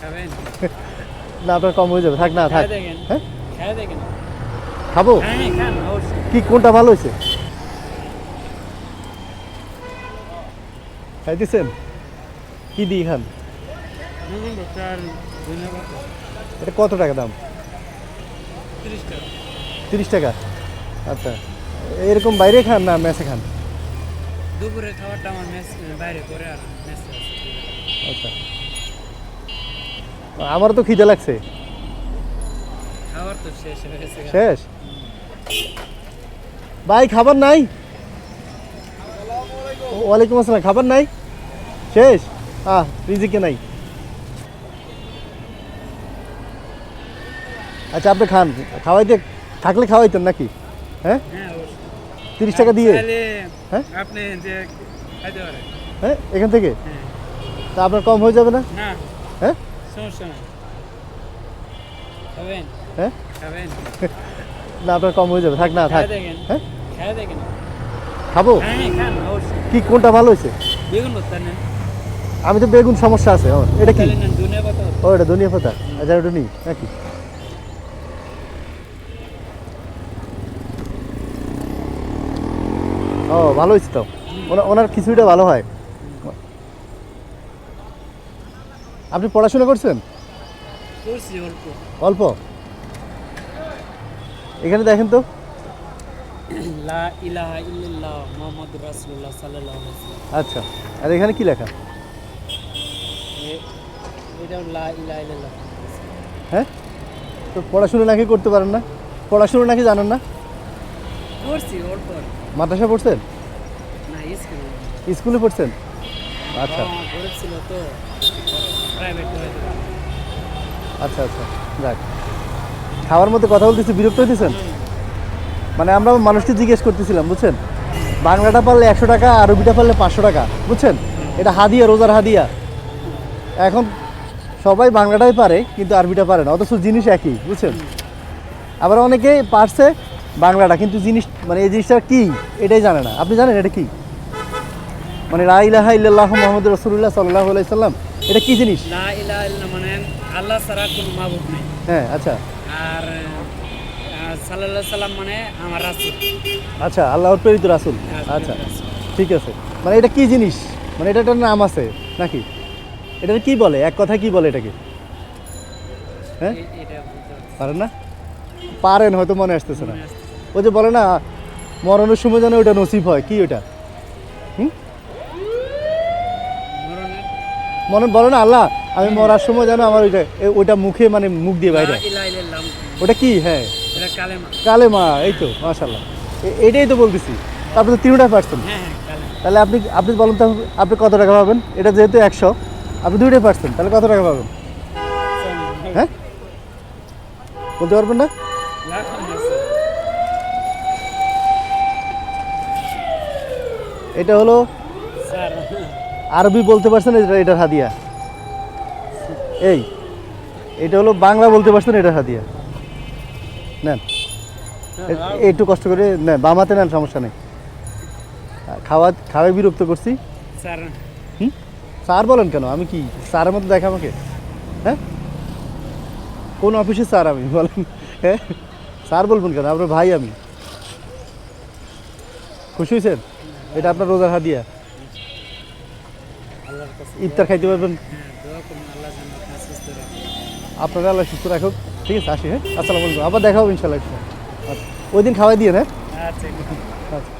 না আপনার কম হয়ে যাবে। থাক না থাক। হ্যাঁ? খাব? হ্যাঁ হ্যাঁ, কি কোনটা ভালো হয়েছে? খাইতেছেন কি দিই খান এটা কত টাকা দাম? তিরিশ টাকা। তিরিশ টাকা? আচ্ছা। এরকম বাইরে খান না মেসে খান? দুপুরে খাবারটা আমার মেস বাইরে করে আর মেসে আচ্ছা। আমারও তো খিদে লাগছে। খাবার তো শেষ শেষ? ভাই খাবার নাই? ওয়ালাইকুম আসসালাম খাবার নাই? শেষ? আহ রিজিকে নাই। আচ্ছা আপনি খান। খাওয়াইতে থাকলে খাওয়াইতেন নাকি? হ্যাঁ? হ্যাঁ তিরিশ টাকা দিয়ে? হ্যাঁ? আপনি হ্যাঁ এখান থেকে? হ্যাঁ। তা আপনার কম হয়ে যাবে না? না। হ্যাঁ? সমস্যা নাই। খাবেন? হ্যাঁ? খাবেন? না আপনার কম হয়ে যাবে। থাক না থাক। হ্যাঁ? খেয়ে দেখেন। খাব? হ্যাঁ কি কোনটা ভালো হয়েছে? বেগুন ভর্তা নেন। আমি তো বেগুন সমস্যা আছে আমার। এটা কি? ও এটা ধনিয়া পাতা। আচ্ছা ওটা নিই নাকি? ও ভালো হয়েছে তো। ওনা- ওনার খিচুড়িটা ভালো হয়। আপনি পড়াশোনা করছেন? অল্প। এখানে দেখেন তো। আচ্ছা আর এখানে কি লেখা? এটা লা ইলাহা হ্যাঁ? তো পড়াশোনা নাকি করতে পারেন না? পড়াশোনা নাকি জানেন না। মাদ্রাসা পড়ছেন? স্কুলে। পড়ছেন? আচ্ছা। তো। আচ্ছা আচ্ছা যাক। খাওয়ার মধ্যে কথা বলতেছি, বিরক্ত হইতেছেন? মানে আমরা মানুষকে জিজ্ঞেস করতেছিলাম, বুঝছেন? বাংলাটা পারলে একশো টাকা, আরবিটা পারলে পাঁচশো টাকা, বুঝছেন? এটা হাদিয়া, রোজার হাদিয়া। এখন সবাই বাংলাটাই পারে, কিন্তু আরবিটা পারে না, অথচ জিনিস একই, বুঝছেন? আবার অনেকে পারছে বাংলাটা, কিন্তু জিনিস মানে এই জিনিসটা কী, এটাই জানে না। আপনি জানেন এটা কি? মানে লা ইলাহা ইল্লাল্লাহ মোহাম্মদ রসুল্লাহ সাল্লাহ সাল্লাম। এটা কি জিনিস? লা ইলাহা ইল্লাল্লাহ মানে আল্লাহ ছাড়া কোনো মাবুদ নেই। হ্যাঁ আচ্ছা। আর সাল্লাল্লাহু সাল্লাম মানে আমার রাসূল। আচ্ছা আল্লাহর প্রেরিত রাসুল। আচ্ছা ঠিক আছে। মানে এটা কি জিনিস? মানে এটা একটা নাম আছে নাকি? এটা কি বলে? এক কথা কি বলে এটাকে? হ্যাঁ? পারেন না? পারেন হয়তো মনে আসতেছে না। ওই যে বলে না মরণের সময় যেন ওটা নসিব হয় কি ওটা হুম মরণের মনে বলে না আল্লাহ আমি মরার সময় যেন আমার ওইটা ওইটা মুখে মানে মুখ দিয়ে বাইরে। ওটা কি? হ্যাঁ। কালেমা। এই তো মাশাল্লাহ এটাই তো বলতেছি। তারপরে তো তিনটা পার্সেন্ট হ্যাঁ হ্যাঁ তাহলে আপনি আপনি বলুন তো আপনি কত টাকা পাবেন? এটা যেহেতু একশো আপনি দুইটাই পার্সেন্ট তাহলে কত টাকা পাবেন? হ্যাঁ? বলতে পারবেন না? এটা হলো আরবি বলতে পারছেন এটা এটার হাদিয়া। এই এটা হলো বাংলা বলতে পারছেন এটার হাদিয়া। নেন। একটু কষ্ট করে নেন বামাতে নেন সমস্যা নেই। খাওয়া খাওয়াই বিরক্ত করছি। স্যার। হুম? স্যার বলেন কেন? আমি কি স্যারের মতো দেখা আমাকে হ্যাঁ? কোন অফিসে স্যার আমি? বলেন। হ্যাঁ? স্যার বলবেন কেন? আপনার ভাই আমি। খুশি হয়েছেন? এটা আপনার রোজার হাদিয়া। ইফতার খাইতে পারবেন? হ্যাঁ আপনার আল্লাহ সুস্থ রাখুক। ঠিক আছে আসি হ্যাঁ? আসসালামু আলাইকুম। আবার দেখা হবে ইনশাল্লাহ আচ্ছা ওই দিন খাওয়াই দিয়ে হ্যাঁ? আচ্ছা।